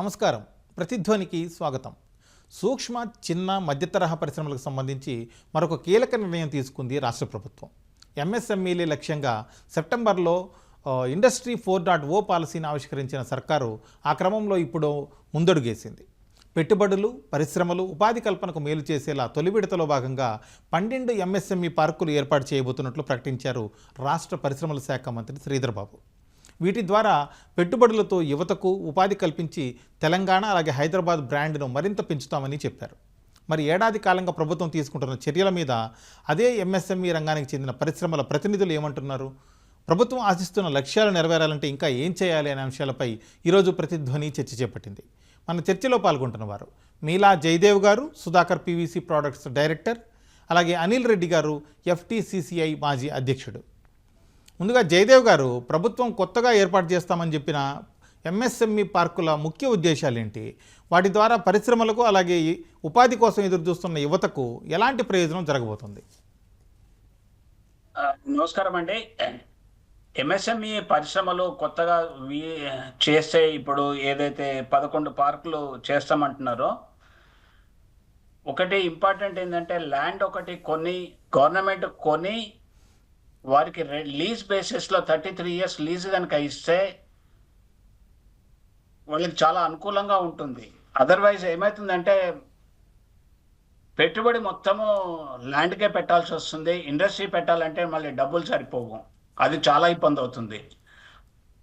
నమస్కారం. ప్రతిధ్వనికి స్వాగతం. సూక్ష్మ చిన్న మధ్యతరహా పరిశ్రమలకు సంబంధించి మరొక కీలక నిర్ణయం తీసుకుంది రాష్ట్ర ప్రభుత్వం. ఎంఎస్ఎంఈలే లక్ష్యంగా సెప్టెంబర్లో ఇండస్ట్రీ ఫోర్ డాట్ ఓ పాలసీని ఆవిష్కరించిన సర్కారు ఆ క్రమంలో ఇప్పుడు ముందడుగేసింది. పెట్టుబడులు పరిశ్రమలు ఉపాధి కల్పనకు మేలు చేసేలా తొలి విడతలో భాగంగా పన్నెండు ఎంఎస్ఎంఈ పార్కులు ఏర్పాటు చేయబోతున్నట్లు ప్రకటించారు రాష్ట్ర పరిశ్రమల శాఖ మంత్రి శ్రీధర్బాబు. వీటి ద్వారా పెట్టుబడులతో యువతకు ఉపాధి కల్పించి తెలంగాణ అలాగే హైదరాబాద్ బ్రాండ్ను మరింత పెంచుతామని చెప్పారు. మరి ఏడాది కాలంగా ప్రభుత్వం తీసుకుంటున్న చర్యల మీద అదే ఎంఎస్ఎంఈ రంగానికి చెందిన పరిశ్రమల ప్రతినిధులు ఏమంటున్నారు? ప్రభుత్వం ఆశిస్తున్న లక్ష్యాలు నెరవేరాలంటే ఇంకా ఏం చేయాలి అనే అంశాలపై ఈరోజు ప్రతిధ్వని చర్చ చేపట్టింది. మన చర్చలో పాల్గొంటున్న వారు మీలా జయదేవ్ గారు సుధాకర్ పీవీసీ ప్రోడక్ట్స్ డైరెక్టర్ అలాగే అనిల్ రెడ్డి గారు ఎఫ్టీసీసీఐ మాజీ అధ్యక్షుడు. ముందుగా జయదేవ్ గారు ప్రభుత్వం కొత్తగా ఏర్పాటు చేస్తామని చెప్పిన ఎంఎస్ఎంఈ పార్కుల ముఖ్య ఉద్దేశాలు ఏంటి వాటి ద్వారా పరిశ్రమలకు అలాగే ఉపాధి కోసం ఎదురు చూస్తున్న యువతకు ఎలాంటి ప్రయోజనం జరగబోతుంది? నమస్కారం అండి. ఎంఎస్ఎంఈ పరిశ్రమలు కొత్తగా వి- చేస్తే ఇప్పుడు ఏదైతే పదకొండు పార్కులు చేస్తామంటున్నారో ఒకటి ఇంపార్టెంట్ ఏంటంటే ల్యాండ్ ఒకటి కొని గవర్నమెంట్ కొని వారికి లీజ్ బేసిస్లో థర్టీ త్రీ ఇయర్స్ లీజ్ కనుక ఇస్తే వాళ్ళకి చాలా అనుకూలంగా ఉంటుంది. అదర్వైజ్ ఏమవుతుందంటే పెట్టుబడి మొత్తము ల్యాండ్కే పెట్టాల్సి వస్తుంది. ఇండస్ట్రీ పెట్టాలంటే మళ్ళీ డబ్బులు సరిపోవు. అది చాలా ఇబ్బంది అవుతుంది.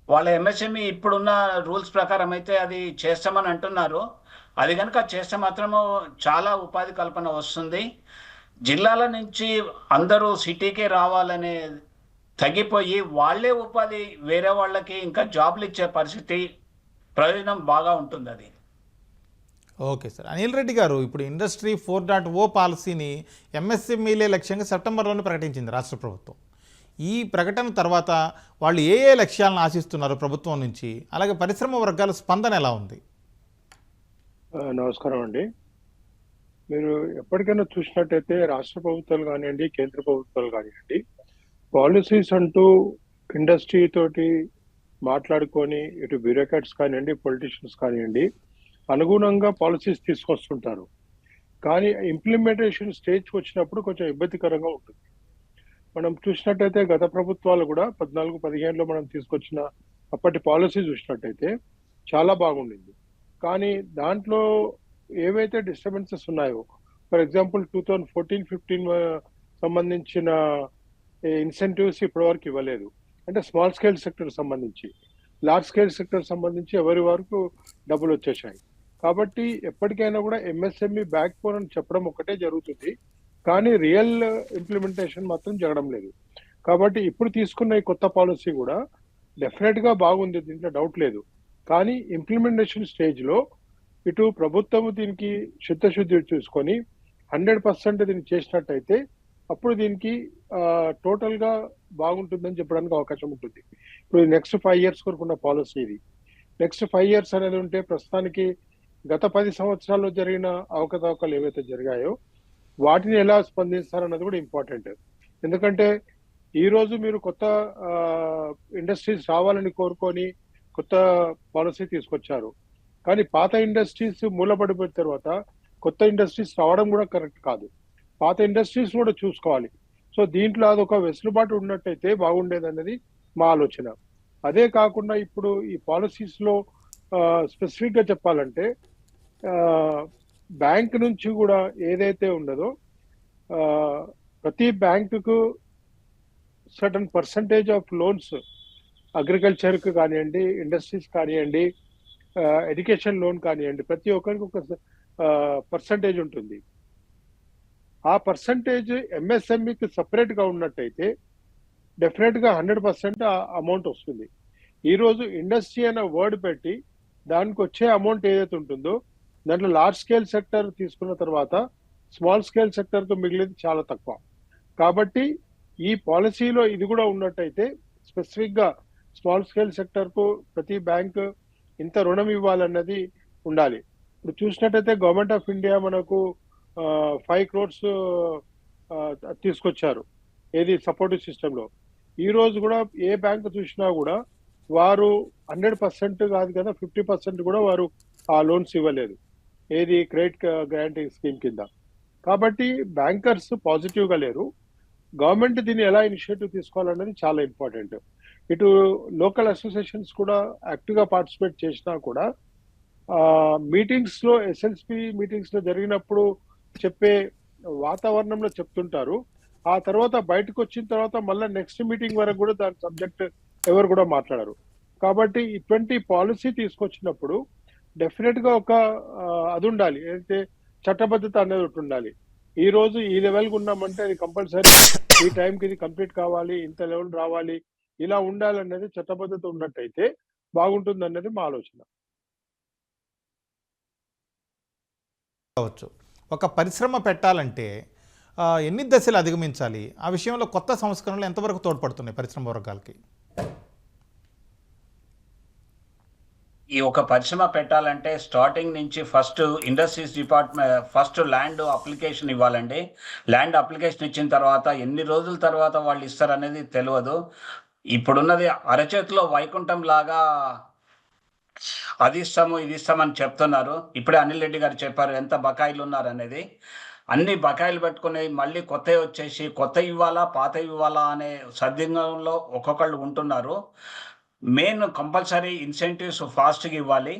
వాళ్ళ ఎంఎస్ఎంఈ ఇప్పుడున్న రూల్స్ ప్రకారం అయితే అది చేస్తామని అంటున్నారు. అది కనుక చేస్తే మాత్రము చాలా ఉపాధి కల్పన వస్తుంది. జిల్లాల నుంచి అందరూ సిటీకే రావాలనే తగ్గిపోయి వాళ్ళే ఉపాధి వేరే వాళ్ళకి ఇంకా జాబ్లు ఇచ్చే పరిస్థితి ప్రయోజనం బాగా ఉంటుంది అది. Okay sir. అనిల్ రెడ్డి గారు ఇప్పుడు ఇండస్ట్రీ ఫోర్ డాట్ ఓ పాలసీని ఎంఎస్ఎంఈలే లక్ష్యంగా సెప్టెంబర్లోనే ప్రకటించింది రాష్ట్ర ప్రభుత్వం. ఈ ప్రకటన తర్వాత వాళ్ళు ఏ ఏ లక్ష్యాలను ఆశిస్తున్నారు ప్రభుత్వం నుంచి? అలాగే పరిశ్రమ వర్గాల స్పందన ఎలా ఉంది? నమస్కారం అండి. మీరు ఎప్పటికైనా చూసినట్టయితే రాష్ట్ర ప్రభుత్వాలు కానివ్వండి కేంద్ర ప్రభుత్వాలు కానివ్వండి పాలసీస్ అంటూ ఇండస్ట్రీ తోటి మాట్లాడుకొని ఇటు బ్యూరోక్రాట్స్ కానివ్వండి పొలిటీషియన్స్ కానివ్వండి అనుగుణంగా పాలసీస్ తీసుకొస్తుంటారు. కానీ ఇంప్లిమెంటేషన్ స్టేజ్కి వచ్చినప్పుడు కొంచెం ఇబ్బందికరంగా ఉంటుంది. మనం చూసినట్టయితే గత ప్రభుత్వాలు కూడా పద్నాలుగు పదిహేనులో మనం తీసుకొచ్చిన అప్పటి పాలసీ చూసినట్టయితే చాలా బాగుండింది. కానీ దాంట్లో ఏవైతే డిస్టర్బెన్సెస్ ఉన్నాయో for example two thousand fourteen fifteen సంబంధించిన ఇన్సెంటివ్స్ ఇప్పటివరకు ఇవ్వలేదు. అంటే స్మాల్ స్కేల్ సెక్టర్ సంబంధించి. లార్జ్ స్కేల్ సెక్టర్ సంబంధించి ఎవరి వరకు డబ్బులు వచ్చేసాయి కాబట్టి ఎప్పటికైనా కూడా ఎంఎస్ఎంఈ బ్యాక్ బోన్ అని చెప్పడం ఒకటే జరుగుతుంది. కానీ రియల్ ఇంప్లిమెంటేషన్ మాత్రం జరగడం లేదు. కాబట్టి ఇప్పుడు తీసుకున్న ఈ కొత్త పాలసీ కూడా డెఫినెట్గా బాగుంది దీంట్లో డౌట్ లేదు. కానీ ఇంప్లిమెంటేషన్ స్టేజ్లో ఇటు ప్రభుత్వము దీనికి చిత్తశుద్ధి చూసుకొని హండ్రెడ్ పర్సెంట్ దీన్ని చేసినట్టయితే అప్పుడు దీనికి టోటల్గా బాగుంటుందని చెప్పడానికి అవకాశం ఉంటుంది. ఇప్పుడు నెక్స్ట్ ఫైవ్ ఇయర్స్ వరకు ఉన్న పాలసీ ఇది. నెక్స్ట్ ఫైవ్ ఇయర్స్ అనేది ఉంటే ప్రస్తుతానికి గత పది సంవత్సరాల్లో జరిగిన అవకతవకలు ఏవైతే జరిగాయో వాటిని ఎలా స్పందిస్తారన్నది కూడా ఇంపార్టెంట్. ఎందుకంటే ఈ రోజు మీరు కొత్త ఇండస్ట్రీస్ రావాలని కోరుకొని కొత్త పాలసీ తీసుకొచ్చారు. కానీ పాత ఇండస్ట్రీస్ మూలపడిపోయిన తర్వాత కొత్త ఇండస్ట్రీస్ రావడం కూడా కరెక్ట్ కాదు. పాత ఇండస్ట్రీస్ కూడా చూసుకోవాలి. సో దీంట్లో అదొక వెసులుబాటు ఉన్నట్టయితే బాగుండేది అనేది మా ఆలోచన. అదే కాకుండా ఇప్పుడు ఈ పాలసీస్లో స్పెసిఫిక్గా చెప్పాలంటే బ్యాంక్ నుంచి కూడా ఏదైతే ఉండదో ప్రతి బ్యాంకుకు సర్టన్ పర్సంటేజ్ ఆఫ్ లోన్స్ అగ్రికల్చర్కి కానివ్వండి ఇండస్ట్రీస్ కానివ్వండి ఎడ్యుకేషన్ లోన్ కానివ్వండి ప్రతి ఒక్కరికి ఒక పర్సంటేజ్ ఉంటుంది. ఆ పర్సంటేజ్ ఎంఎస్ఎంఈకి సపరేట్గా ఉన్నట్టయితే డెఫినెట్గా హండ్రెడ్ పర్సెంట్ అమౌంట్ వస్తుంది. ఈరోజు ఇండస్ట్రీ అనే వర్డ్ పెట్టి దానికి వచ్చే అమౌంట్ ఏదైతే ఉంటుందో దాంట్లో లార్జ్ స్కేల్ సెక్టర్ తీసుకున్న తర్వాత స్మాల్ స్కేల్ సెక్టర్తో మిగిలింది చాలా తక్కువ. కాబట్టి ఈ పాలసీలో ఇది కూడా ఉన్నట్టయితే స్పెసిఫిక్గా స్మాల్ స్కేల్ సెక్టర్కు ప్రతి బ్యాంకు ఇంత రుణం ఇవ్వాలన్నది ఉండాలి. ఇప్పుడు చూసినట్టయితే గవర్నమెంట్ ఆఫ్ ఇండియా మనకు ఫైవ్ క్రోర్స్ తీసుకొచ్చారు. ఏది సపోర్టివ్ సిస్టంలో ఈ రోజు కూడా ఏ బ్యాంక్ చూసినా కూడా వారు హండ్రెడ్ పర్సెంట్ కాదు కదా ఫిఫ్టీ పర్సెంట్ కూడా వారు ఆ లోన్స్ ఇవ్వలేదు. ఏది క్రెడిట్ గ్యారంటీ స్కీమ్ కింద. కాబట్టి బ్యాంకర్స్ పాజిటివ్గా లేరు. గవర్నమెంట్ దీన్ని ఎలా ఇనిషియేటివ్ తీసుకోవాలన్నది చాలా ఇంపార్టెంట్ ఇటు లోకల్ అసోసియేషన్స్ కూడా యాక్టివ్గా పార్టిసిపేట్ చేసినా కూడా మీటింగ్స్లో ఎస్ఎల్పి మీటింగ్స్లో జరిగినప్పుడు చెప్పే వాతావరణంలో చెప్తుంటారు. ఆ తర్వాత బయటకు వచ్చిన తర్వాత మళ్ళీ నెక్స్ట్ మీటింగ్ వరకు కూడా దాని సబ్జెక్ట్ ఎవరు కూడా మాట్లాడరు. కాబట్టి ఇటువంటి పాలసీ తీసుకొచ్చినప్పుడు డెఫినెట్గా ఒక అది ఉండాలి. ఏదైతే చట్టబద్ధత అనేది ఒకటి ఉండాలి. ఈ రోజు ఈ లెవెల్ ఉన్నామంటే అది కంపల్సరీ. ఈ టైంకి ఇది కంప్లీట్ కావాలి. ఇంత లెవెల్ రావాలి. ఇలా ఉండాలనేది చట్టబద్ధత ఉన్నట్టయితే బాగుంటుంది అనేది మా ఆలోచన. కావచ్చు. ఒక పరిశ్రమ పెట్టాలంటే ఎన్ని దశలు అధిగమించాలి? ఆ విషయంలో కొత్త సంస్కరణలు ఎంతవరకు తోడ్పడుతున్నాయి పరిశ్రమ వర్గాలకి? ఈ ఒక పరిశ్రమ పెట్టాలంటే స్టార్టింగ్ నుంచి first industries department first land application ఇవ్వాలండి. ల్యాండ్ అప్లికేషన్ ఇచ్చిన తర్వాత ఎన్ని రోజుల తర్వాత వాళ్ళు ఇస్తారనేది తెలియదు. ఇప్పుడున్నది అరచేతిలో వైకుంఠం లాగా అది ఇస్తాము ఇది ఇస్తామని చెప్తున్నారు. ఇప్పుడే అనిల్ రెడ్డి గారు చెప్పారు ఎంత బకాయిలు ఉన్నారు అనేది అన్ని బకాయిలు పెట్టుకుని మళ్ళీ కొత్త వచ్చేసి కొత్త ఇవ్వాలా పాత ఇవ్వాలా అనే సద్యంలో ఒక్కొక్కళ్ళు ఉంటున్నారు. మెయిన్ కంపల్సరీ ఇన్సెంటివ్స్ ఫాస్ట్గా ఇవ్వాలి.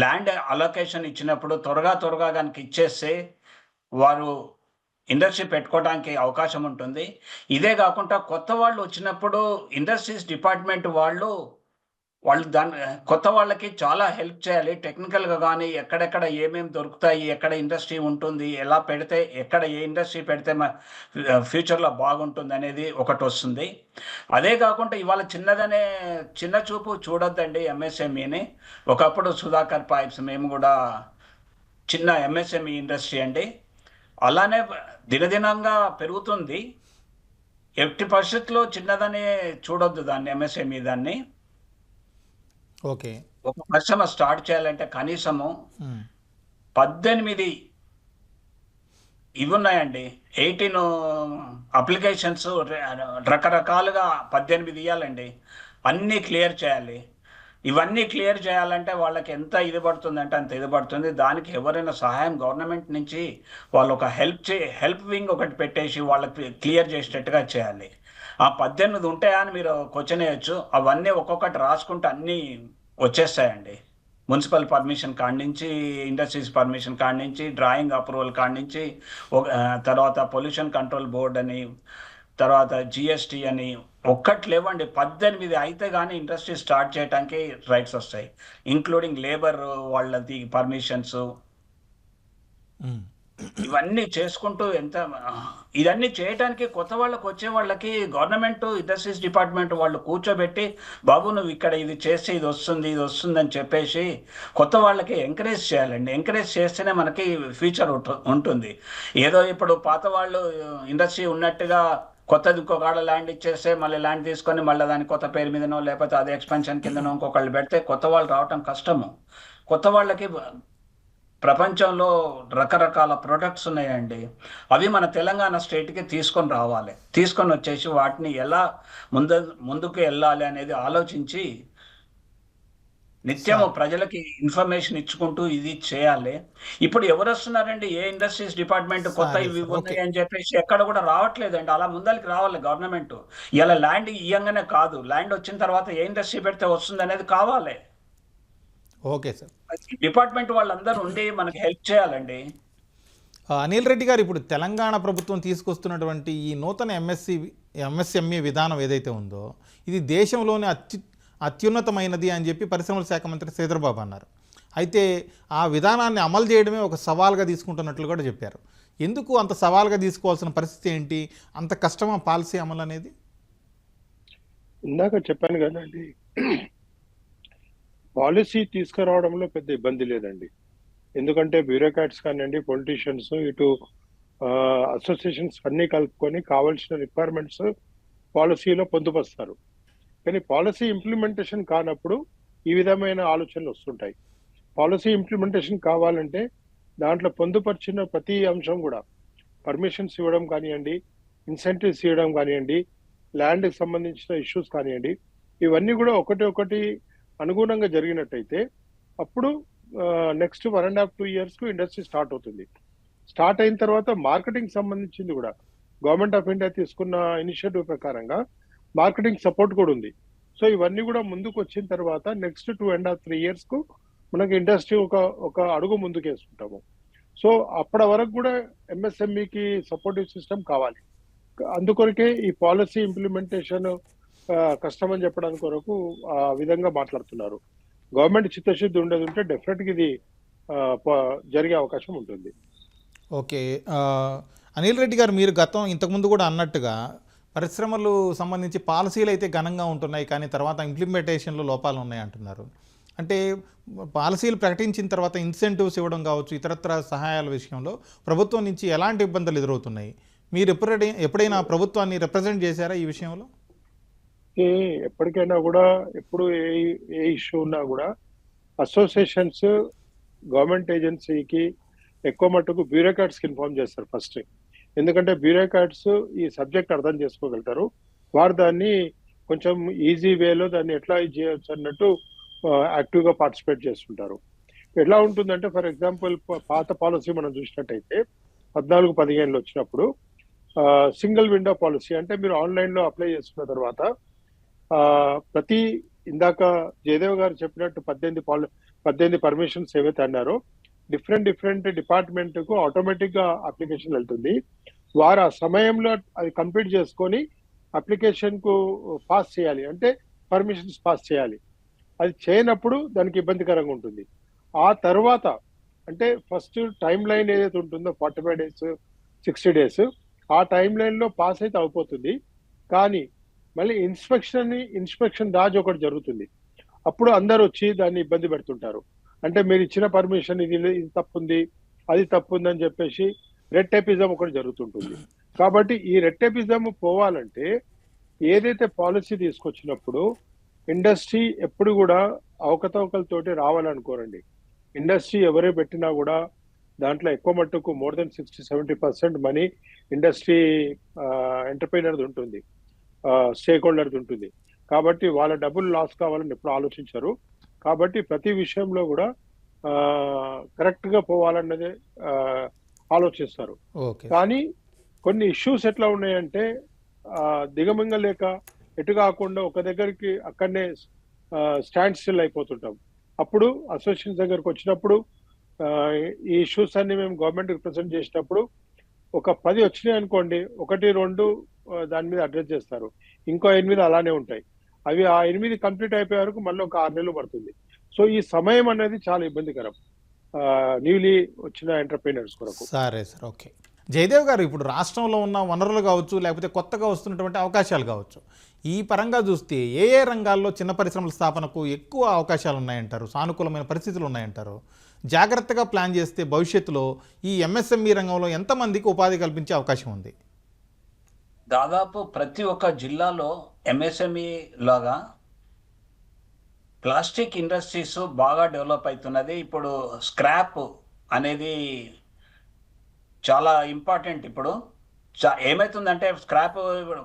ల్యాండ్ అలొకేషన్ ఇచ్చినప్పుడు త్వరగా త్వరగా కనుక ఇచ్చేస్తే వారు ఇండస్ట్రీ పెట్టుకోవడానికి అవకాశం ఉంటుంది. ఇదే కాకుండా కొత్త వాళ్ళు వచ్చినప్పుడు ఇండస్ట్రీస్ డిపార్ట్మెంట్ వాళ్ళు వాళ్ళు దాని కొత్త వాళ్ళకి చాలా హెల్ప్ చేయాలి. టెక్నికల్గా కానీ ఎక్కడెక్కడ ఏమేమి దొరుకుతాయి ఎక్కడ ఇండస్ట్రీ ఉంటుంది ఎలా పెడితే ఎక్కడ ఏ ఇండస్ట్రీ పెడితే మా ఫ్యూచర్లో బాగుంటుంది అనేది ఒకటి వస్తుంది. అదే కాకుండా ఇవాళ చిన్నదనే చిన్న చూపు చూడొద్దండి ఎంఎస్ఎంఈని. ఒకప్పుడు సుధాకర్ పైప్స్ మేము కూడా చిన్న ఎంఎస్ఎంఈ ఇండస్ట్రీ అండి. అలానే దినదినంగా పెరుగుతుంది. ఎట్టి పరిస్థితుల్లో చిన్నదనే చూడొద్దు దాన్ని ఎంఎస్ఎంఈ దాన్ని. ఓకే. ఒక పరిశ్రమ స్టార్ట్ చేయాలంటే కనీసము. పద్దెనిమిది ఇవి ఉన్నాయండి. ఎయిటీన్ అప్లికేషన్స్ రకరకాలుగా పద్దెనిమిది ఇవ్వాలండి అన్నీ క్లియర్ చేయాలి. ఇవన్నీ క్లియర్ చేయాలంటే వాళ్ళకి ఎంత ఇది పడుతుందంటే అంత ఇది పడుతుంది. దానికి ఎవరైనా సహాయం గవర్నమెంట్ నుంచి వాళ్ళు ఒక హెల్ప్ చే హెల్ప్ వింగ్ ఒకటి పెట్టేసి వాళ్ళకి క్లియర్ చేసేటట్టుగా చేయాలి. ఆ పద్దెనిమిది ఉంటాయా అని మీరు క్వశ్చన్ వేయచ్చు. అవన్నీ ఒక్కొక్కటి రాసుకుంటే అన్నీ వచ్చేస్తాయండి. మున్సిపల్ పర్మిషన్ కాడి నుంచి ఇండస్ట్రీస్ పర్మిషన్ కాడించి నుంచి డ్రాయింగ్ అప్రూవల్ కాడించి నుంచి ఒక- తర్వాత పొల్యూషన్ కంట్రోల్ బోర్డ్ అని తర్వాత జిఎస్టీ అని ఒక్కటి లేవండి. పద్దెనిమిది అయితే కానీ ఇండస్ట్రీ స్టార్ట్ చేయడానికి రైట్స్ వస్తాయి. ఇంక్లూడింగ్ లేబర్ వాళ్ళది పర్మిషన్స్. ఇవన్నీ చేసుకుంటూ ఎంత ఇవన్నీ చేయడానికి కొత్త వాళ్ళకి వచ్చే వాళ్ళకి గవర్నమెంట్ ఇండస్ట్రీస్ డిపార్ట్మెంట్ వాళ్ళు కూర్చోబెట్టి బాబు నువ్వు ఇక్కడ ఇది చేస్తే ఇది వస్తుంది ఇది వస్తుంది అని చెప్పేసి కొత్త వాళ్ళకి ఎంకరేజ్ చేయాలండి. ఎంకరేజ్ చేస్తేనే మనకి ఫ్యూచర్ ఉంటుంది. ఏదో ఇప్పుడు పాత వాళ్ళు ఇండస్ట్రీ ఉన్నట్టుగా కొత్తది ఇంకొక ఆడ ల్యాండ్ ఇచ్చేస్తే మళ్ళీ ల్యాండ్ తీసుకొని మళ్ళీ దాని కొత్త పేరు మీదనో లేకపోతే అదే ఎక్స్పెన్షన్ కిందనో ఇంకొకళ్ళు పెడితే కొత్త వాళ్ళు రావటం కష్టము. కొత్త వాళ్ళకి ప్రపంచంలో రకరకాల ప్రొడక్ట్స్ ఉన్నాయండి. అవి మన తెలంగాణ స్టేట్కి తీసుకొని రావాలి. తీసుకొని వచ్చేసి వాటిని ఎలా ముందు ముందుకు వెళ్ళాలి అనేది ఆలోచించి నిత్యము ప్రజలకి ఇన్ఫర్మేషన్ ఇచ్చుకుంటూ ఇది చేయాలి. ఇప్పుడు ఎవరు వస్తున్నారండి ఏ ఇండస్ట్రీస్ డిపార్ట్మెంట్ కొత్త ఇవి ఉన్నాయి. అని చెప్పేసి ఎక్కడ కూడా రావట్లేదండి. అలా ముందరికి రావాలి గవర్నమెంట్. ఇలా ల్యాండ్ ఇయ్యంగానే కాదు. ల్యాండ్ వచ్చిన తర్వాత ఏ ఇండస్ట్రీ పెడితే వస్తుంది అనేది కావాలి ఓకే సార్ డిపార్ట్మెంట్ వాళ్ళందరూ ఉండి మనకి హెల్ప్ చేయాలండి. అనిల్ రెడ్డి గారు ఇప్పుడు తెలంగాణ ప్రభుత్వం తీసుకొస్తున్నటువంటి ఈ నూతన ఎంఎస్సి ఎంఎస్ఎంఈ విధానం ఏదైతే ఉందో ఇది దేశంలోనే అత్యు అత్యున్నతమైనది అని చెప్పి పరిశ్రమల శాఖ మంత్రి శ్రీధర్బాబు అన్నారు. అయితే ఆ విధానాన్ని అమలు చేయడమే ఒక సవాల్గా తీసుకుంటున్నట్లు కూడా చెప్పారు. ఎందుకు అంత సవాల్గా తీసుకోవాల్సిన పరిస్థితి ఏంటి? అంత కష్టమా పాలసీ అమలు అనేది? ఇందాక చెప్పాను కదండి పాలసీ తీసుకురావడంలో పెద్ద ఇబ్బంది లేదండి. ఎందుకంటే బ్యూరోక్రాట్స్ కానివ్వండి పొలిటీషియన్స్ ఇటు అసోసియేషన్స్ అన్ని కలుపుకొని కావాల్సిన రిక్వైర్మెంట్స్ పాలసీలో పొందుపరుస్తారు. కానీ పాలసీ ఇంప్లిమెంటేషన్ కానప్పుడు ఈ విధమైన ఆలోచనలు వస్తుంటాయి. పాలసీ ఇంప్లిమెంటేషన్ కావాలంటే దాంట్లో పొందుపరిచిన ప్రతి అంశం కూడా పర్మిషన్స్ ఇవ్వడం కానివ్వండి ఇన్సెంటివ్స్ ఇవ్వడం కానివ్వండి ల్యాండ్కి సంబంధించిన ఇష్యూస్ కానివ్వండి ఇవన్నీ కూడా ఒకటి ఒకటి అనుగుణంగా జరిగినట్టయితే అప్పుడు next one and half two ఇయర్స్కు industry start అవుతుంది. స్టార్ట్ అయిన తర్వాత మార్కెటింగ్ సంబంధించింది కూడా గవర్నమెంట్ ఆఫ్ ఇండియా తీసుకున్న ఇనిషియేటివ్ ప్రకారంగా మార్కెటింగ్ సపోర్ట్ కూడా ఉంది. సో ఇవన్నీ కూడా ముందుకు వచ్చిన తర్వాత next two and half three ఇయర్స్కు మనకి ఇండస్ట్రీ ఒక ఒక అడుగు ముందుకు వేసుకుంటాము సో అప్పటి వరకు కూడా ఎంఎస్ఎంఈకి సపోర్టివ్ సిస్టమ్ కావాలి. అందుకొరకే ఈ పాలసీ ఇంప్లిమెంటేషన్ కష్టం అని చెప్పడానికి కొరకు ఆ విధంగా మాట్లాడుతున్నారు. గవర్నమెంట్ చిత్తశుద్ధి ఉండేది ఉంటే డెఫినెట్గా ఇది జరిగే అవకాశం ఉంటుంది. ఓకే. అనిల్ రెడ్డి గారు మీరు గతం ఇంతకుముందు కూడా అన్నట్టుగా పరిశ్రమలు సంబంధించి పాలసీలు అయితే ఘనంగా ఉంటున్నాయి కానీ తర్వాత ఇంప్లిమెంటేషన్లో లోపాలు ఉన్నాయి అంటున్నారు. అంటే పాలసీలు ప్రకటించిన తర్వాత ఇన్సెంటివ్స్ ఇవ్వడం కావచ్చు ఇతరత్ర సహాయాల విషయంలో ప్రభుత్వం నుంచి ఎలాంటి ఇబ్బందులు ఎదురవుతున్నాయి? మీరు ఎప్పుడైనా ఎప్పుడైనా ప్రభుత్వాన్ని రిప్రజెంట్ చేశారా ఈ విషయంలో? ఏ ఎప్పటికైనా కూడా ఎప్పుడు ఏ ఏ ఇష్యూ ఉన్నా కూడా అసోసియేషన్స్ గవర్నమెంట్ ఏజెన్సీకి ఎక్కువ మట్టుకు బ్యూరోక్రాట్స్కి ఇన్ఫార్మ్ చేస్తారు ఫస్ట్ ఎందుకంటే బ్యూరోక్రాట్స్ ఈ సబ్జెక్ట్ అర్థం చేసుకోగలుగుతారు. వారు దాన్ని కొంచెం ఈజీ వేలో దాన్ని ఎట్లా ఇది చేయొచ్చు అన్నట్టు యాక్టివ్గా పార్టిసిపేట్ చేస్తుంటారు. ఎట్లా ఉంటుందంటే ఫర్ ఎగ్జాంపుల్ పాత పాలసీ మనం చూసినట్టయితే పద్నాలుగు పదిహేనులో వచ్చినప్పుడు సింగిల్ విండో పాలసీ అంటే మీరు ఆన్లైన్లో అప్లై చేసుకున్న తర్వాత ప్రతి ఇందాక జయదేవ్ గారు చెప్పినట్టు పద్దెనిమిది పాల పద్దెనిమిది పర్మిషన్స్ ఏవైతే అన్నారో డిఫరెంట్ డిఫరెంట్ డిపార్ట్మెంట్కు ఆటోమేటిక్గా అప్లికేషన్ వెళ్తుంది. వారు ఆ సమయంలో అది కంప్లీట్ చేసుకొని అప్లికేషన్కు పాస్ చేయాలి. అంటే పర్మిషన్స్ పాస్ చేయాలి. అది చేయనప్పుడు దానికి ఇబ్బందికరంగా ఉంటుంది. ఆ తర్వాత అంటే ఫస్ట్ టైం లైన్ ఏదైతే ఉంటుందో forty five days sixty days ఆ టైం లైన్లో పాస్ అయితే అయిపోతుంది కానీ మళ్ళీ ఇన్స్పెక్షన్ ఇన్స్పెక్షన్ రాజ్ ఒకటి జరుగుతుంది. అప్పుడు అందరు వచ్చి దాన్ని ఇబ్బంది పెడుతుంటారు. అంటే మీరు ఇచ్చిన పర్మిషన్ ఇది ఇది తప్పు ఉంది అది తప్పు ఉంది అని చెప్పేసి రెట్టెపిజం ఒకటి జరుగుతుంటుంది. కాబట్టి ఈ రెట్టెపిజం పోవాలంటే ఏదైతే పాలసీ తీసుకొచ్చినప్పుడు ఇండస్ట్రీ ఎప్పుడు కూడా అవకతవకలతోటి రావాలనుకోరండి. ఇండస్ట్రీ ఎవరే పెట్టినా కూడా దాంట్లో ఎక్కువ మట్టుకు more than sixty seventy percent money industry ఎంటర్ప్రైనర్ది ఉంటుంది. స్టేక్ హోల్డర్ది ఉంటుంది. కాబట్టి వాళ్ళ డబ్బులు లాస్ కావాలని ఎప్పుడు ఆలోచించరు. కాబట్టి ప్రతి విషయంలో కూడా కరెక్ట్గా పోవాలన్నదే ఆలోచిస్తారు. కానీ కొన్ని ఇష్యూస్ ఎట్లా ఉన్నాయంటే దిగమింగలేక ఎటు కాకుండా ఒక దగ్గరికి అక్కడనే స్టాండ్ స్టిల్ అయిపోతుంటాం. అప్పుడు అసోసియేషన్ దగ్గరకు వచ్చినప్పుడు ఈ ఇష్యూస్ అన్ని మేము గవర్నమెంట్ రిప్రజెంట్ చేసినప్పుడు ఒక పది వచ్చినాయి అనుకోండి ఒకటి రెండు దాని మీద అడ్రస్ చేస్తారు. ఇంకో ఎనిమిది అలానే ఉంటాయి. అవి ఆ ఎనిమిది కంప్లీట్ అయిపోయే వరకు మళ్ళీ ఒక ఆరు నెలలు పడుతుంది. సో ఈ సమయం అనేది చాలా ఇబ్బందికరం. న్యూలీ వచ్చిన ఎంటర్ప్రీనర్స్ కొరకు. సరే సార్ ఓకే. జయదేవ్ గారు ఇప్పుడు రాష్ట్రంలో ఉన్న వనరులు కావచ్చు లేకపోతే కొత్తగా వస్తున్నటువంటి అవకాశాలు కావచ్చు ఈ పరంగా చూస్తే ఏ ఏ రంగాల్లో చిన్న పరిశ్రమల స్థాపనకు ఎక్కువ అవకాశాలు ఉన్నాయంటారు? సానుకూలమైన పరిస్థితులు ఉన్నాయంటారు? జాగ్రత్తగా ప్లాన్ చేస్తే భవిష్యత్తులో ఈ ఎంఎస్ఎంఈ రంగంలో ఎంతమందికి ఉపాధి కల్పించే అవకాశం ఉంది? దాదాపు ప్రతి ఒక్క జిల్లాలో ఎంఎస్ఎంఈ లాగా ప్లాస్టిక్ ఇండస్ట్రీస్ బాగా డెవలప్ అవుతున్నది. ఇప్పుడు స్క్రాప్ అనేది చాలా ఇంపార్టెంట్ ఇప్పుడు. చా- ఏమవుతుందంటే స్క్రాప్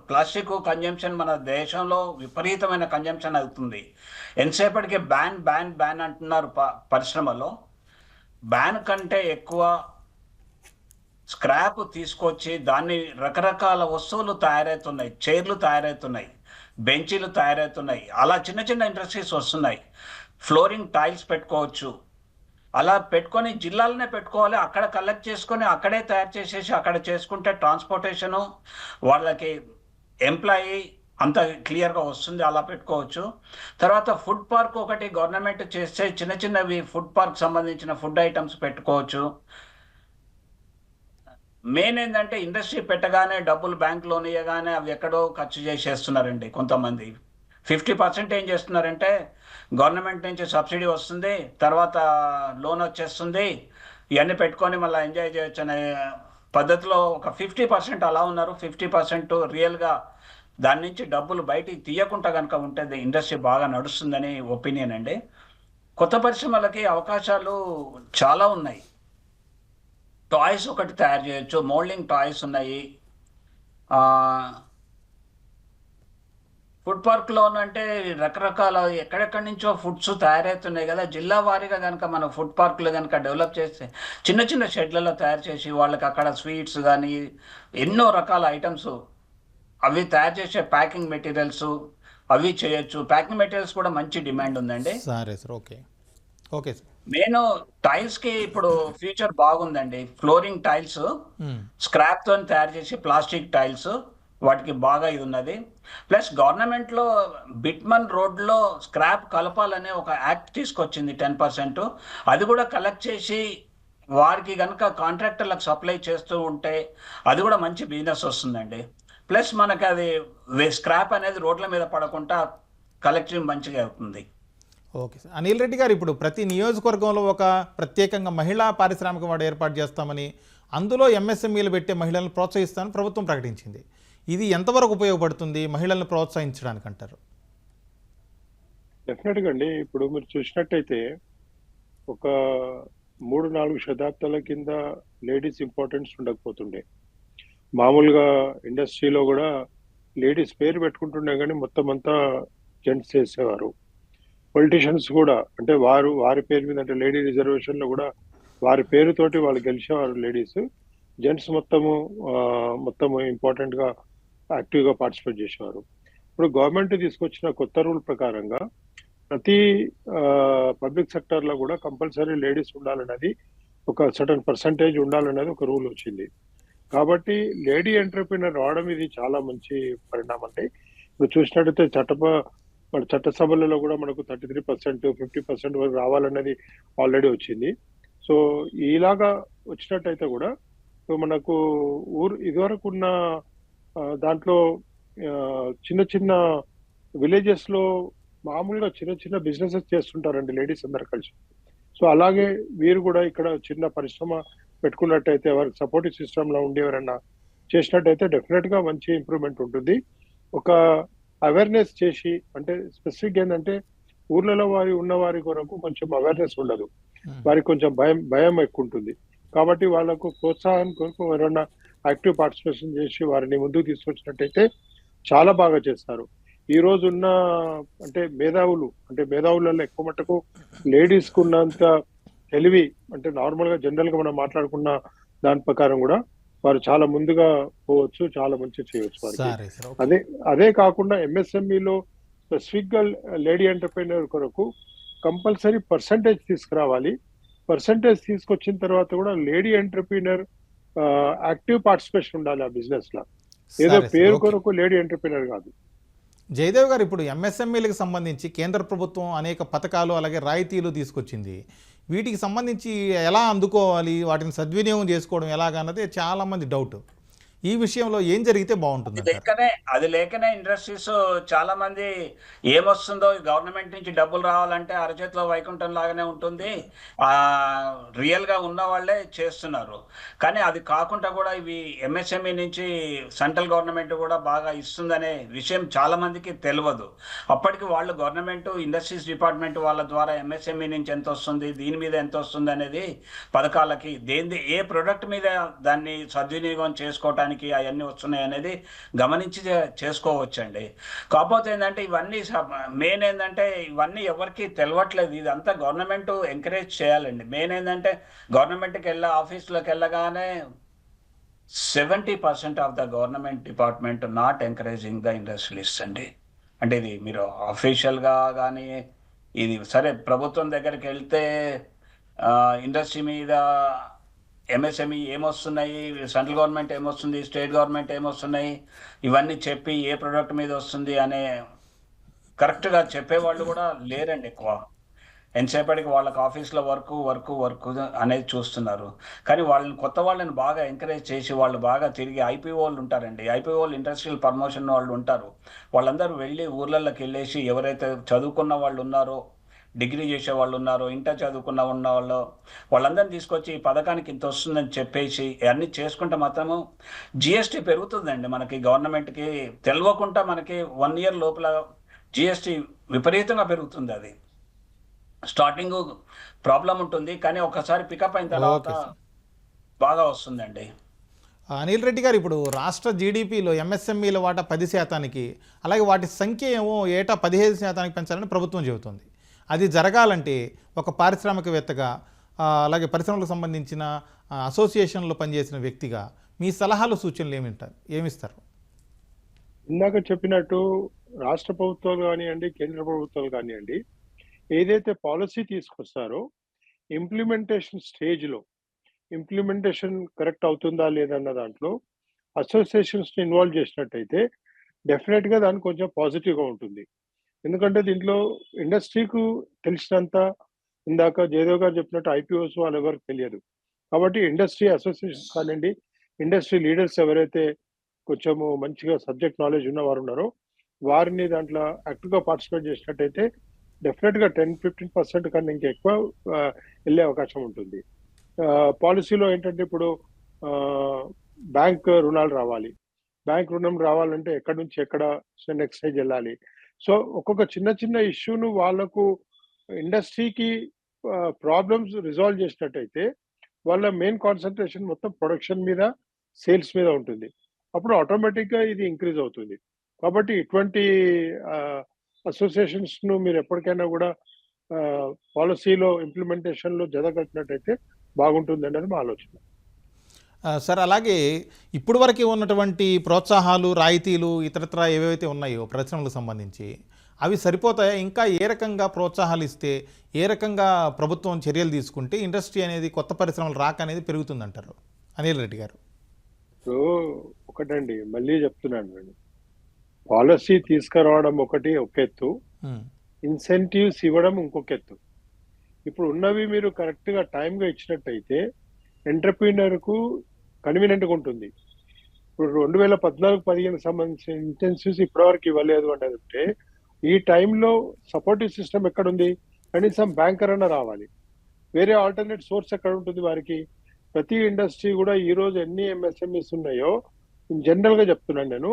ప్లాస్టిక్ కన్జంప్షన్ మన దేశంలో విపరీతమైన కన్జంప్షన్ అవుతుంది. ఎంతసేపటికి బ్యాన్ బ్యాన్ బ్యాన్ అంటున్నారు ప- పరిశ్రమలో. బ్యాన్ కంటే ఎక్కువ స్క్రాప్ తీసుకొచ్చి దాన్ని రకరకాల వస్తువులు తయారవుతున్నాయి. చైర్లు తయారవుతున్నాయి. బెంచీలు తయారవుతున్నాయి. అలా చిన్న చిన్న ఇండస్ట్రీస్ వస్తున్నాయి. ఫ్లోరింగ్ టైల్స్ పెట్టుకోవచ్చు. అలా పెట్టుకొని జిల్లాలనే పెట్టుకోవాలి. అక్కడ కలెక్ట్ చేసుకొని అక్కడే తయారు చేసేసి అక్కడ చేసుకుంటే ట్రాన్స్పోర్టేషను వాళ్ళకి ఎంప్లాయీ అంత క్లియర్గా వస్తుంది. అలా పెట్టుకోవచ్చు. తర్వాత ఫుడ్ పార్క్ ఒకటి గవర్నమెంట్ చేస్తే చిన్న చిన్నవి ఫుడ్ పార్క్ సంబంధించిన ఫుడ్ ఐటమ్స్ పెట్టుకోవచ్చు. మెయిన్ ఏంటంటే ఇండస్ట్రీ పెట్టగానే డబ్బులు బ్యాంకులోని ఇవ్వగానే అవి ఎక్కడో ఖర్చు చేసేస్తున్నారండి కొంతమంది. ఫిఫ్టీ పర్సెంట్ ఏం చేస్తున్నారంటే గవర్నమెంట్ నుంచి సబ్సిడీ వస్తుంది తర్వాత లోన్ వచ్చేస్తుంది ఇవన్నీ పెట్టుకొని మళ్ళీ ఎంజాయ్ చేయొచ్చు అనే పద్ధతిలో ఒక ఫిఫ్టీ పర్సెంట్ అలా ఉన్నారు. ఫిఫ్టీ పర్సెంట్ రియల్గా దాని నుంచి డబ్బులు బయటికి తీయకుండా కనుక ఉంటే ఇండస్ట్రీ బాగా నడుస్తుందని ఒపీనియన్ అండి. కొత్త పరిశ్రమలకి అవకాశాలు చాలా ఉన్నాయి. టాయ్స్ ఒకటి తయారు చేయొచ్చు. మోల్డింగ్ టాయ్స్ ఉన్నాయి. ఫుడ్ పార్క్లోనంటే రకరకాల ఎక్కడెక్కడి నుంచో ఫుడ్స్ తయారవుతున్నాయి కదా. జిల్లా వారీగా కనుక మనం ఫుడ్ పార్క్లు కనుక డెవలప్ చేస్తే చిన్న చిన్న షెడ్లలో తయారు చేసి వాళ్ళకి అక్కడ స్వీట్స్ కానీ ఎన్నో రకాల ఐటమ్స్ అవి తయారు చేసే ప్యాకింగ్ మెటీరియల్స్ అవి చేయొచ్చు. ప్యాకింగ్ మెటీరియల్స్ కూడా మంచి డిమాండ్ ఉందండి. సరే సార్. ఓకే. Okay sir. నేను టైల్స్కి ఇప్పుడు ఫ్యూచర్ బాగుందండి. Flooring tiles. స్క్రాప్తో తయారు చేసి ప్లాస్టిక్ టైల్స్ వాటికి బాగా ఇది ఉన్నది. ప్లస్ గవర్నమెంట్లో బిట్మన్ రోడ్లో స్క్రాప్ కలపాలనే ఒక యాక్ట్ తీసుకొచ్చింది టెన్ పర్సెంట్ అది కూడా కలెక్ట్ చేసి వారికి కనుక కాంట్రాక్టర్లకు సప్లై చేస్తూ ఉంటే అది కూడా మంచి బిజినెస్ వస్తుందండి. ప్లస్ మనకి అది స్క్రాప్ అనేది రోడ్ల మీద పడకుండా కలెక్టింగ్ మంచిగా అవుతుంది. Okay sir. అనిల్ రెడ్డి గారు ఇప్పుడు ప్రతి నియోజకవర్గంలో ఒక ప్రత్యేకంగా మహిళా పారిశ్రామిక వాడు ఏర్పాటు చేస్తామని అందులో ఎంఎస్ఎంఈలు పెట్టే మహిళలను ప్రోత్సహిస్తామని ప్రభుత్వం ప్రకటించింది. ఇది ఎంతవరకు ఉపయోగపడుతుంది మహిళలను ప్రోత్సహించడానికి అంటారు? డెఫినెట్గా అండి. ఇప్పుడు మీరు చూసినట్టయితే ఒక మూడు నాలుగు శతాబ్దాల కింద లేడీస్ ఇంపార్టెన్స్ ఉండకపోతుండే. మామూలుగా ఇండస్ట్రీలో కూడా లేడీస్ పేరు పెట్టుకుంటుండే కానీ మొత్తం అంతా జెంట్స్ చేసేవారు. పొలిటీషియన్స్ కూడా అంటే వారు వారి పేరు మీద అంటే లేడీ రిజర్వేషన్లో కూడా వారి పేరుతోటి వాళ్ళు గెలిచేవారు లేడీస్ జెంట్స్ మొత్తము మొత్తము ఇంపార్టెంట్గా యాక్టివ్గా పార్టిసిపేట్ చేసేవారు. ఇప్పుడు గవర్నమెంట్ తీసుకొచ్చిన కొత్త రూల్ ప్రకారంగా ప్రతి పబ్లిక్ సెక్టర్లో కూడా కంపల్సరీ లేడీస్ ఉండాలన్నది ఒక సర్టన్ పర్సంటేజ్ ఉండాలన్నది ఒక రూల్ వచ్చింది. కాబట్టి లేడీ ఎంటర్ప్రినర్ రావడం ఇది చాలా మంచి పరిణామం అండి. ఇప్పుడు చూసినట్టయితే చట్టప మన చట్టసభలలో కూడా మనకు thirty three percent fifty percent వరకు రావాలన్నది ఆల్రెడీ వచ్చింది. సో ఇలాగా వచ్చినట్టయితే కూడా సో మనకు ఊరు ఇదివరకు ఉన్న దాంట్లో చిన్న చిన్న విలేజెస్లో మామూలుగా చిన్న చిన్న బిజినెసెస్ చేస్తుంటారండి లేడీస్ అందరు కలిసి. సో అలాగే వీరు కూడా ఇక్కడ చిన్న పరిశ్రమ పెట్టుకున్నట్టయితే వారికి సపోర్టివ్ సిస్టమ్లో ఉండి చేసినట్టయితే డెఫినెట్గా మంచి ఇంప్రూవ్మెంట్ ఉంటుంది. ఒక అవేర్నెస్ చేసి అంటే స్పెసిఫిక్ ఏంటంటే ఊర్లలో వారి ఉన్న వారి కొరకు కొంచెం అవేర్నెస్ ఉండదు. మ్మ్. వారికి కొంచెం భయం భయం ఎక్కువ ఉంటుంది కాబట్టి వాళ్ళకు ప్రోత్సాహం కొరకు ఎవరైనా యాక్టివ్ పార్టిసిపేషన్ చేసి వారిని ముందుకు తీసుకొచ్చినట్టయితే చాలా బాగా చేస్తారు. ఈ రోజు ఉన్న అంటే మేధావులు అంటే మేధావులలో ఎక్కువ మటుకు లేడీస్కు ఉన్నంత తెలివి అంటే నార్మల్గా జనరల్గా మనం మాట్లాడుకున్న దాని ప్రకారం కూడా వారు చాలా ముందుగా పోవచ్చు చాలా మంచి చేయవచ్చు అదే అదే కాకుండా ఎంఎస్ఎంఈలో స్పెసిఫిక్గా లేడీ ఎంటర్ప్రైనర్ కొరకు కంపల్సరీ పర్సంటేజ్ తీసుకురావాలి. పర్సంటేజ్ తీసుకొచ్చిన తర్వాత కూడా లేడీ ఎంటర్ప్రీనర్ యాక్టివ్ పార్టిసిపేషన్ ఉండాలి ఆ బిజినెస్లో. ఏదో పేరు. కొరకు లేడీ ఎంటర్ప్రీనర్ కాదు. జయదేవ్ గారు ఇప్పుడు ఎంఎస్ఎంఈలకు సంబంధించి కేంద్ర ప్రభుత్వం అనేక పథకాలు అలాగే రాయితీలు తీసుకొచ్చింది. వీటికి సంబంధించి ఎలా అందుకోవాలి వాటిని సద్వినియోగం చేసుకోవడం ఎలాగన్నది చాలా మంది డౌట్ ఈ విషయంలో ఏం జరిగితే బాగుంటుంది లేకనే అది లేకనే ఇండస్ట్రీస్ చాలా మంది ఏమొస్తుందో గవర్నమెంట్ నుంచి డబ్బులు రావాలంటే అరచేతిలో వైకుంఠం లాగానే ఉంటుంది. ఆ రియల్గా ఉన్న వాళ్ళే చేస్తున్నారు. కానీ అది కాకుండా కూడా ఇవి ఎంఎస్ఎంఈ నుంచి సెంట్రల్ గవర్నమెంట్ కూడా బాగా ఇస్తుందనే విషయం చాలా మందికి తెలియదు అప్పటికి వాళ్ళు గవర్నమెంట్ ఇండస్ట్రీస్ డిపార్ట్మెంట్ వాళ్ళ ద్వారా ఎంఎస్ఎంఈ నుంచి ఎంత వస్తుంది దీని మీద ఎంత వస్తుంది అనేది పథకాలకి దేని ఏ ప్రొడక్ట్ మీద దాన్ని సద్వినియోగం చేసుకోవటానికి అవన్నీ వస్తున్నాయి అనేది గమనించి చేసుకోవచ్చండి. కాకపోతే ఏంటంటే ఇవన్నీ మెయిన్ ఏంటంటే ఇవన్నీ ఎవరికి తెలియట్లేదు ఇదంతా గవర్నమెంట్ ఎంకరేజ్ చేయాలండి. మెయిన్ ఏంటంటే గవర్నమెంట్కి వెళ్ళ ఆఫీస్లోకి వెళ్ళగానే seventy percent of the government department not encouraging the industrialist అండి. అంటే ఇది మీరు అఫీషియల్గా కానీ ఇది సరే ప్రభుత్వం దగ్గరికి వెళ్తే ఇండస్ట్రీ మీద ఎంఎస్ఎంఈ ఏమొస్తున్నాయి? సెంట్రల్ గవర్నమెంట్ ఏమొస్తుంది? స్టేట్ గవర్నమెంట్ ఏమొస్తున్నాయి? ఇవన్నీ చెప్పి ఏ ప్రోడక్ట్ మీద వస్తుంది అనే కరెక్ట్గా చెప్పేవాళ్ళు కూడా లేరండి ఎక్కువ. ఎంతసేపటికి వాళ్ళకి ఆఫీస్లో వర్క్ వర్క్ వర్క్ అనేది చూస్తున్నారు. కానీ వాళ్ళని కొత్త వాళ్ళని బాగా ఎంకరేజ్ చేసి వాళ్ళు బాగా తిరిగి ఐపీఓలు ఉంటారండి. ఐపీఓలు ఇండస్ట్రియల్ ప్రమోషన్ వాళ్ళు ఉంటారు. వాళ్ళందరూ వెళ్ళి ఊర్లలోకి వెళ్ళేసి ఎవరైతే చదువుకున్న వాళ్ళు ఉన్నారో డిగ్రీ చేసే వాళ్ళు ఉన్నారో ఇంటర్ చదువుకున్న ఉన్న వాళ్ళు వాళ్ళందరినీ తీసుకొచ్చి ఈ పథకానికి ఇంత వస్తుందని చెప్పేసి అన్నీ చేసుకుంటే మాత్రము జిఎస్టీ పెరుగుతుందండి మనకి గవర్నమెంట్కి. తెలియకుండా మనకి వన్ ఇయర్ లోపల జిఎస్టీ విపరీతంగా పెరుగుతుంది అది. స్టార్టింగ్ ప్రాబ్లం ఉంటుంది కానీ ఒకసారి పికప్ అయిన తర్వాత. బాగా వస్తుందండి. అనిల్ రెడ్డి గారు ఇప్పుడు రాష్ట్ర జీడిపిలో ఎంఎస్ఎంఈల వాటా పది శాతానికి అలాగే వాటి సంఖ్య ఏమో ఏటా పదిహేను శాతానికి పెంచాలని ప్రభుత్వం చెబుతుంది. అది జరగాలంటే ఒక పారిశ్రామికవేత్తగా అలాగే పరిశ్రమలకు సంబంధించిన అసోసియేషన్లో పనిచేసిన వ్యక్తిగా మీ సలహాలు సూచనలు ఏమింటారు? ఏమిస్తారు? ఇందాక చెప్పినట్టు రాష్ట్ర ప్రభుత్వాలు కానివ్వండి కేంద్ర ప్రభుత్వాలు కానివ్వండి ఏదైతే పాలసీ తీసుకొస్తారో ఇంప్లిమెంటేషన్ స్టేజ్లో ఇంప్లిమెంటేషన్ కరెక్ట్ అవుతుందా లేదన్న దాంట్లో అసోసియేషన్స్ని ఇన్వాల్వ్ చేసినట్టయితే డెఫినెట్గా దానికి కొంచెం పాజిటివ్గా ఉంటుంది. ఎందుకంటే దీంట్లో ఇండస్ట్రీకు తెలిసినంత ఇందాక జయదేవ్ గారు చెప్పినట్టు ఐపీఓస్ వాళ్ళు ఎవరికి తెలియదు. కాబట్టి ఇండస్ట్రీ అసోసియేషన్ కానివ్వండి ఇండస్ట్రీ లీడర్స్ ఎవరైతే కొంచెము మంచిగా సబ్జెక్ట్ నాలెడ్జ్ ఉన్న వారు ఉన్నారో వారిని దాంట్లో యాక్టివ్గా పార్టిసిపేట్ చేసినట్టయితే డెఫినెట్గా టెన్ ఫిఫ్టీన్ పర్సెంట్ కన్నా ఇంకా ఎక్కువ వెళ్ళే అవకాశం ఉంటుంది. పాలసీలో ఏంటంటే ఇప్పుడు బ్యాంక్ రుణాలు రావాలి. బ్యాంక్ రుణం రావాలంటే ఎక్కడి నుంచి ఎక్కడ నెక్స్ట్ స్టేజ్ వెళ్ళాలి. సో ఒక్కొక్క చిన్న చిన్న ఇష్యూను వాళ్ళకు ఇండస్ట్రీకి ప్రాబ్లమ్స్ రిజాల్వ్ చేసినట్టయితే వాళ్ళ మెయిన్ కాన్సన్ట్రేషన్ మొత్తం ప్రొడక్షన్ మీద సేల్స్ మీద ఉంటుంది. అప్పుడు ఆటోమేటిక్గా ఇది ఇంక్రీజ్ అవుతుంది. కాబట్టి ఇటువంటి అసోసియేషన్స్ను మీరు ఎప్పటికైనా కూడా పాలసీలో ఇంప్లిమెంటేషన్లో బాగుంటుంది అనేది మా ఆలోచన. సార్ అలాగే ఇప్పుడు వరకు ఉన్నటువంటి ప్రోత్సాహాలు రాయితీలు ఇతరత్ర ఏవైతే ఉన్నాయో పరిశ్రమలకు సంబంధించి అవి సరిపోతాయా? ఇంకా ఏ రకంగా ప్రోత్సాహాలు ఇస్తే ఏ రకంగా ప్రభుత్వం చర్యలు తీసుకుంటే ఇండస్ట్రీ అనేది కొత్త పరిశ్రమలు రాక అనేది పెరుగుతుందంటారు? అనిల్ రెడ్డి గారు. సో ఒకటండి మళ్ళీ చెప్తున్నాను నేను. పాలసీ తీసుకురావడం ఒకటి ఒక ఎత్తు ఇన్సెంటివ్స్ ఇవ్వడం ఇంకొక ఎత్తు. ఇప్పుడు ఉన్నవి మీరు కరెక్ట్గా టైం గా ఇచ్చినట్టయితే ఎంటర్ప్రీనర్ కు గా ఉంటుంది. ఇప్పుడు రెండు వేల పద్నాలుగు పదిహేను సంబంధించిన ఇంటెన్సివ్స్ ఇప్పటివరకు ఇవ్వలేదు అంటే ఈ టైంలో సపోర్టివ్ సిస్టమ్ ఎక్కడ ఉంది కనీసం బ్యాంకర్ అన్న రావాలి. వేరే ఆల్టర్నేట్ సోర్స్ ఎక్కడ ఉంటుంది వారికి? ప్రతి ఇండస్ట్రీ కూడా ఈ రోజు ఎన్ని ఎంఎస్ఎంఈస్ ఉన్నాయో జనరల్గా చెప్తున్నాను నేను.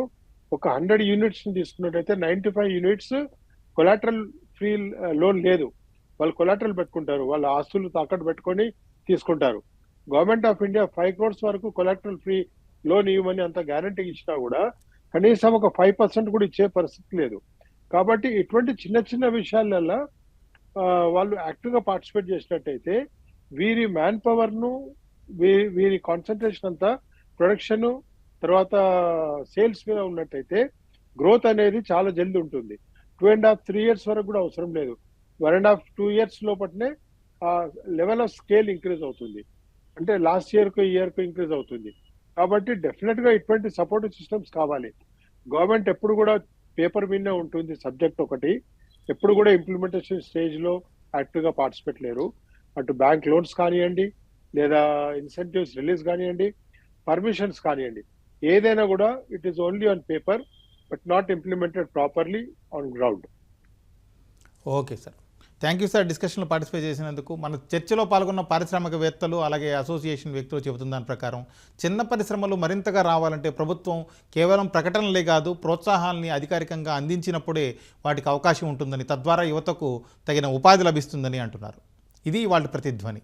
ఒక హండ్రెడ్ యూనిట్స్ తీసుకున్నట్టయితే ninety five units collateral free loan లేదు. వాళ్ళు కొలాటరల్ పెట్టుకుంటారు. వాళ్ళ ఆస్తులు తాకట్టు పెట్టుకొని తీసుకుంటారు. Government of India five crores వరకు కొలాటరల్ ఫ్రీ లోన్ ఇవ్వమని అంత గ్యారంటీ ఇచ్చినా కూడా కనీసం ఒక ఫైవ్ పర్సెంట్ కూడా ఇచ్చే పరిస్థితి లేదు. కాబట్టి ఇటువంటి చిన్న చిన్న విషయాలలో వాళ్ళు యాక్టివ్గా పార్టిసిపేట్ చేసినట్టయితే వీరి మ్యాన్ పవర్ను వీ- వీరి కాన్సన్ట్రేషన్ అంతా ప్రొడక్షన్ తర్వాత సేల్స్ మీద ఉన్నట్టయితే గ్రోత్ అనేది చాలా జల్ది ఉంటుంది. Two and half three years వరకు కూడా అవసరం లేదు. One and half two years లోపలనే లెవెల్ ఆఫ్ స్కేల్ ఇంక్రీజ్ అవుతుంది. అంటే లాస్ట్ ఇయర్కు ఇయర్కు ఇంక్రీజ్ అవుతుంది. కాబట్టి డెఫినెట్గా ఇటువంటి సపోర్టివ్ సిస్టమ్స్ కావాలి. గవర్నమెంట్ ఎప్పుడు కూడా పేపర్ మీదనే ఉంటుంది సబ్జెక్ట్ ఒకటి. ఎప్పుడు కూడా ఇంప్లిమెంటేషన్ స్టేజ్లో యాక్టివ్గా పార్టిసిపేట్ లేరు. అటు బ్యాంక్ లోన్స్ కానివ్వండి లేదా ఇన్సెంటివ్స్ రిలీజ్ కానివ్వండి పర్మిషన్స్ కానివ్వండి. ఏదైనా కూడా it is only on paper but not implemented properly on ground okay sir thank you sir డిస్కషన్లో పార్టిసిపేట్ చేసినందుకు మన చర్చలో పాల్గొన్న పారిశ్రామికవేత్తలు అలాగే అసోసియేషన్ వ్యక్తులు చెబుతున్న దాని ప్రకారం చిన్న పరిశ్రమలు మరింతగా రావాలంటే ప్రభుత్వం కేవలం ప్రకటనలే కాదు ప్రోత్సాహాల్ని అధికారికంగా అందించినప్పుడే వాటికి అవకాశం ఉంటుందని తద్వారా యువతకు తగిన ఉపాధి లభిస్తుందని అంటున్నారు. ఇది వాళ్ళ ప్రతిధ్వని.